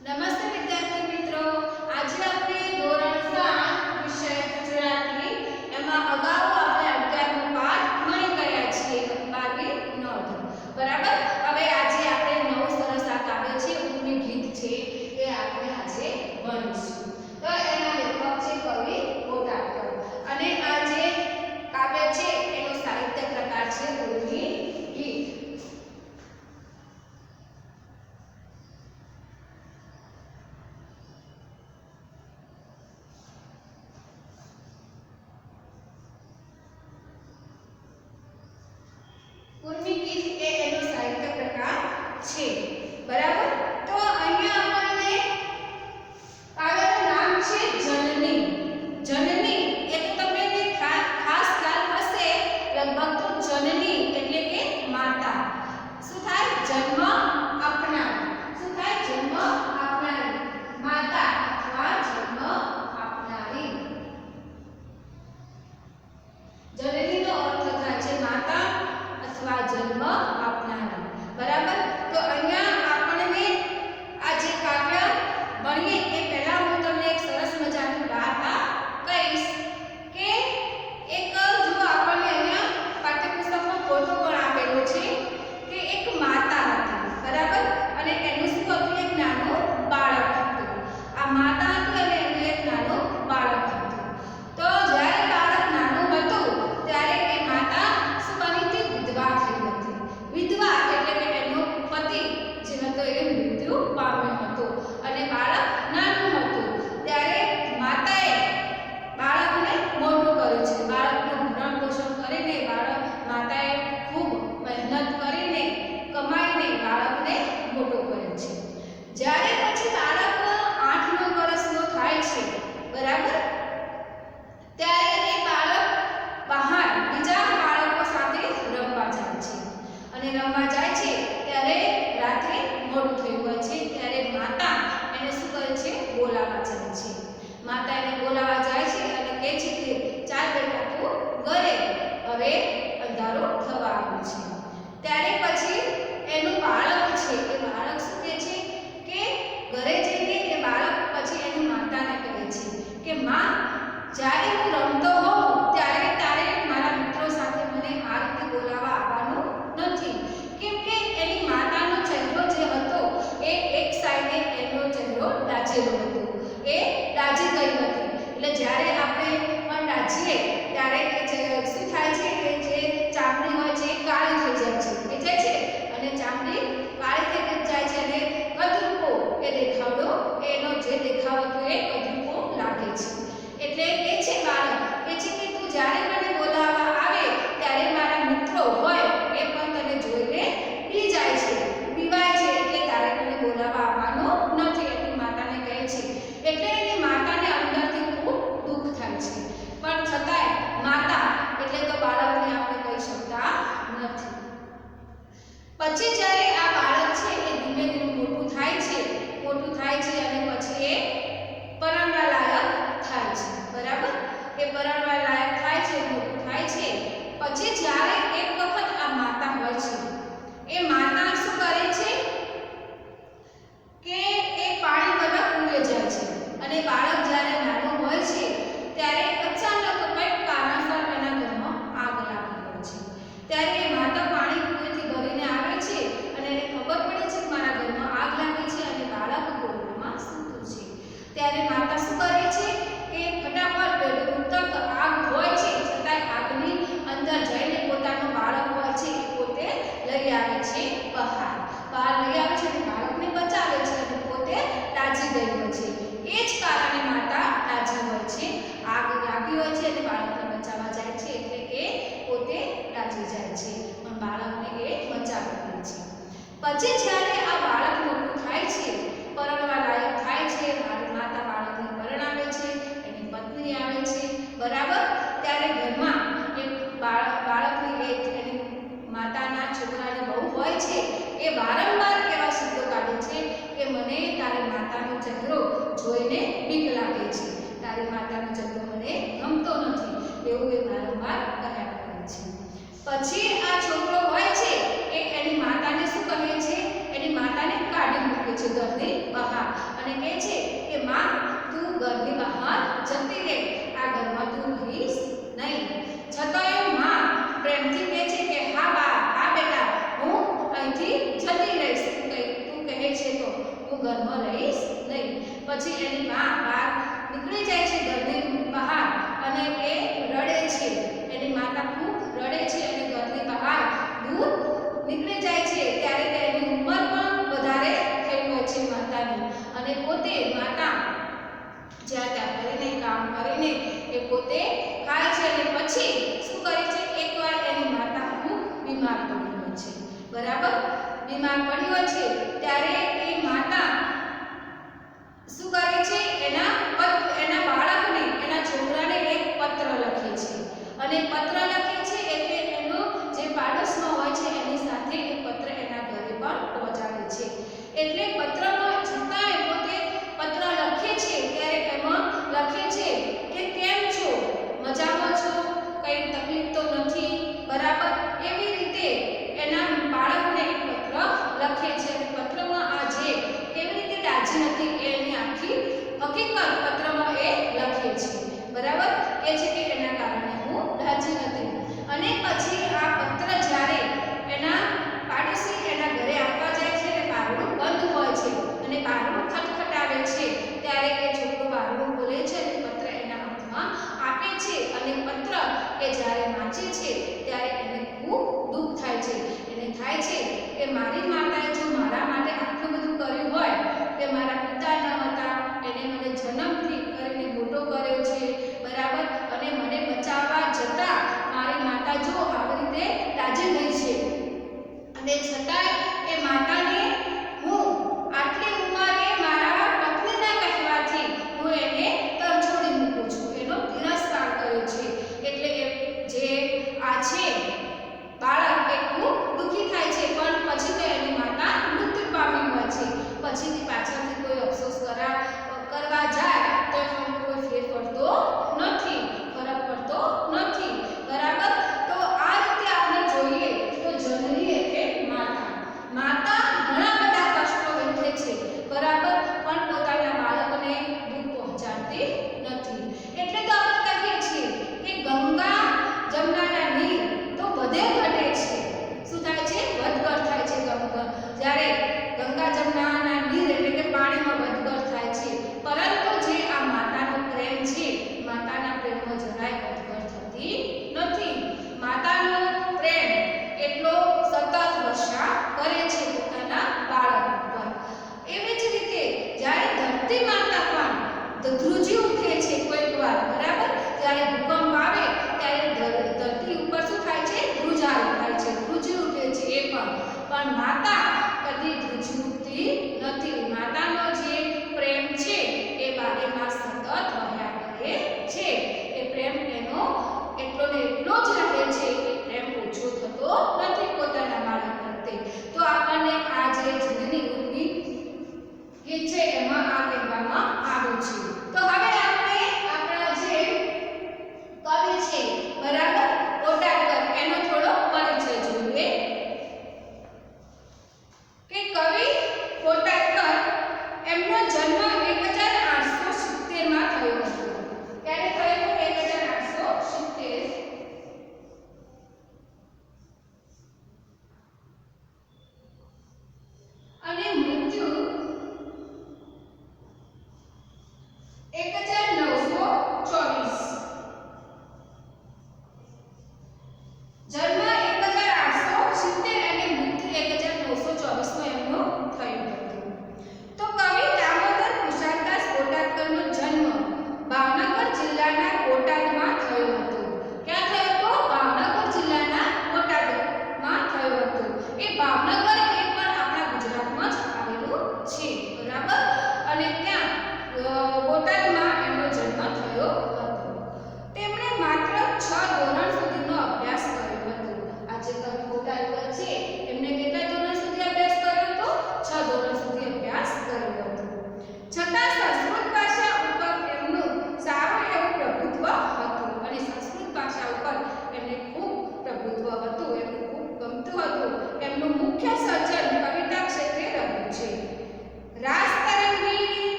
નમસ્તે 家里空调。છે, પણ બાળકને એ મજા કરે છે. પછી જ્યારે આ બાળક મોટું થાય છે, પરણવા લાયક થાય છે માતા બાળકને પરણાવે છે, એની પત્ની આવે છે, બરાબર? ત્યારે ઘરમાં એ બાળકની એ એની માતાના છોકરાને બહુ હોય છે, એ વારંવાર એવા શબ્દો કાઢે છે કે મને તારી માતાનો ચહેરો જોઈને બીક લાગે છે. તારી માતાનો ચહેરો મને ગમતો નથી. એવું એ વારંવાર કહ્યા કરે છે. પછી આ છોકરો હોય છે એ એની માતાને શું કહે છે? એની માતાને કાઢી મૂકે છે ઘરની બહાર અને કહે છે કે, માં, તું ઘરની બહાર જતી રહે. આ ઘરમાં તું રહીશ નહીં. છતાંય એ માં પ્રેમથી કહે છે કે, હા, બા, હા, બેટા, હું અહીંથી જતી રહીશ. તું કહે છે તો હું ઘરમાં રહીશ નહીં. પછી એની માં બહાર નીકળી જાય છે એટલે પત્ર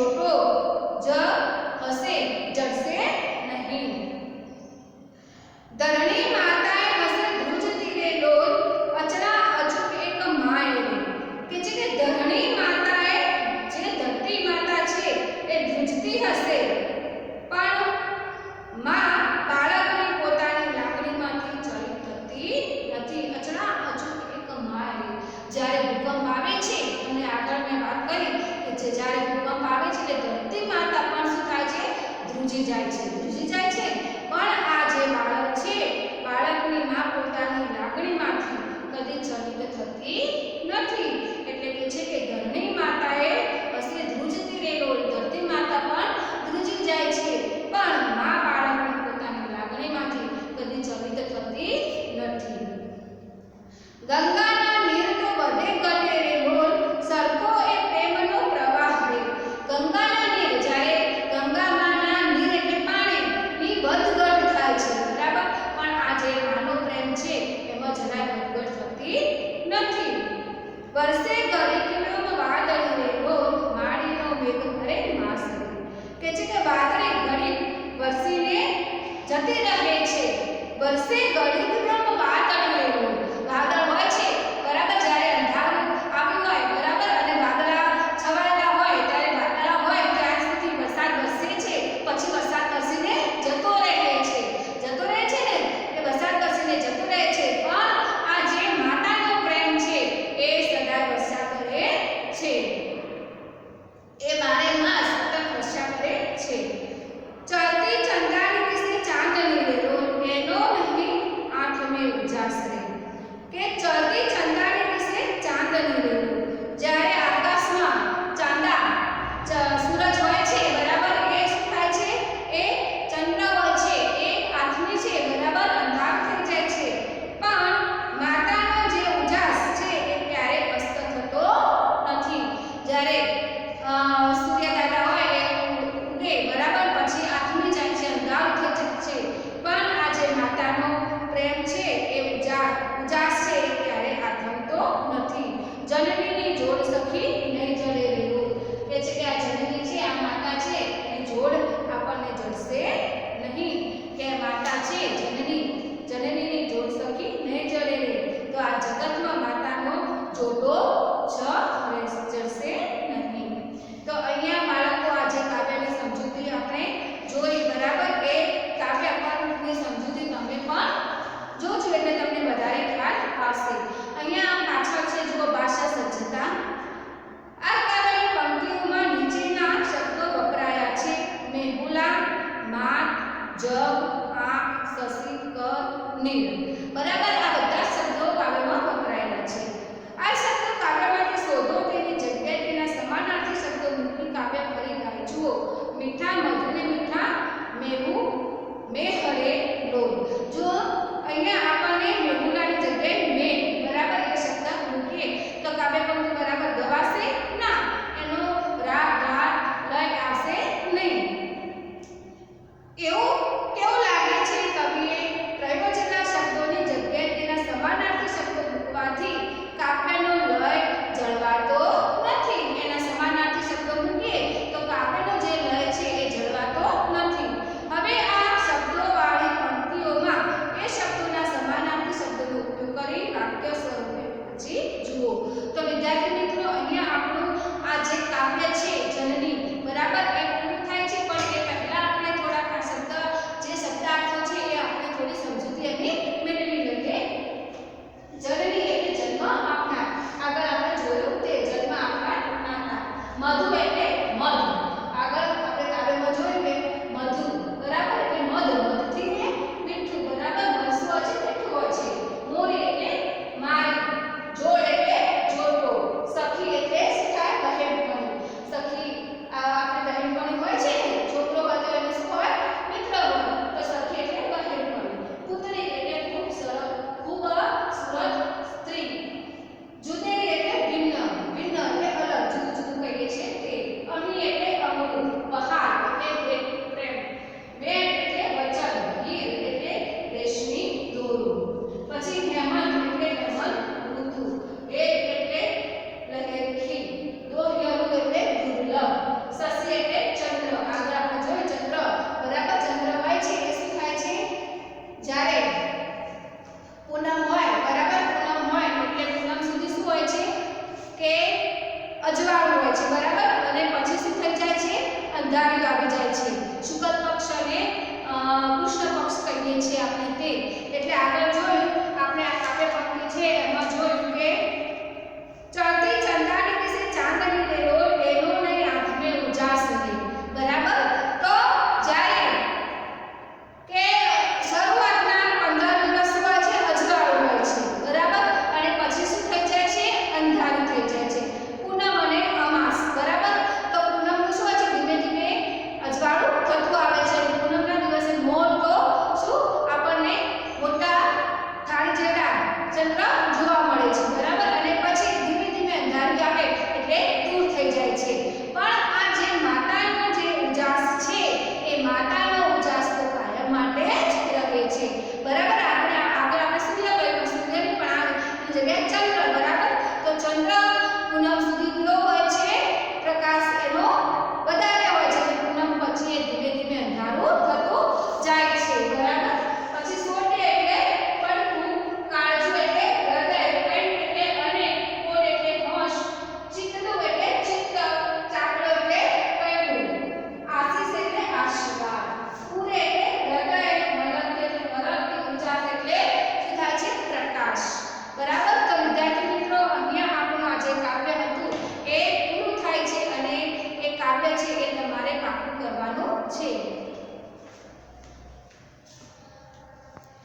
જોટો જ હશે જડશે નહીં ધરણી માતાએ હશે ધ્રુજ તીરે ડોલ અચરા અચૂક એક માય રે કે જે કે ધરણી માતાએ જે ધરતી માતા છે એ ધ્રુજતી હશે પણ માં બાળકની પોતાની લાગણીમાંથી ચલિત થતી નથી અચરા અચૂક એક માય રે જ્યારે ભૂકંપ આવે છે અને આગળ મેં વાત કરી કે જે જ્યારે ભૂકંપ આવે છે એટલે ધરતી માતા પણ શું થાય છે ધ્રુજી જાય છે ધ્રુજી જાય છે પણ આ જે બાળક છે બાળકની માં પોતાની લાગણીમાંથી કદી ચલિત થતી નથી એટલે કે છે કે ધરણી માતાએ હશે ધ્રુજતી રેલો ધરતી માતા પણ ધ્રુજી જાય છે પણ માં બાળકની પોતાની લાગણીમાંથી કદી ચલિત થતી નથી ગંગાના નીર તો બધે ગટે રે બોલ સરખો એ પ્રેમનો પ્રવાહ રે ગંગાના નીર જ્યારે ગંગામાના નીર એટલે પાણી ની વધઘટ થાય છે બરાબર પણ આ જે માનો પ્રેમ છે એમાં જરાય વધઘટ થતી નથી વર્ષે ઘડી કિલોમ વાદળી રે બોલ માડીનો મેઘ ભરે માસ રે કે છે કે વાદળી ઘડી વરસીને જતી રહે છે વર્ષે ઘડી કિલોમ વાદળી રે બોલ વાદળ હોય છે બરાબર જ્યારે અંધારું આવ્યું હોય બરાબર અને વાદળા છવાયેલા હોય ત્યારે વાદળા હોય ત્યાં સુધી વરસાદ વરસે છે પછી વરસાદ વરસીને જતો રહે છે જતો રહે છે ને એ વરસાદ વરસીને જતો રહે છે પણ આ જે માતાનો પ્રેમ છે એ સદા વર્ષા કરે છે એ બારે માસ સતત વર્ષા કરે છે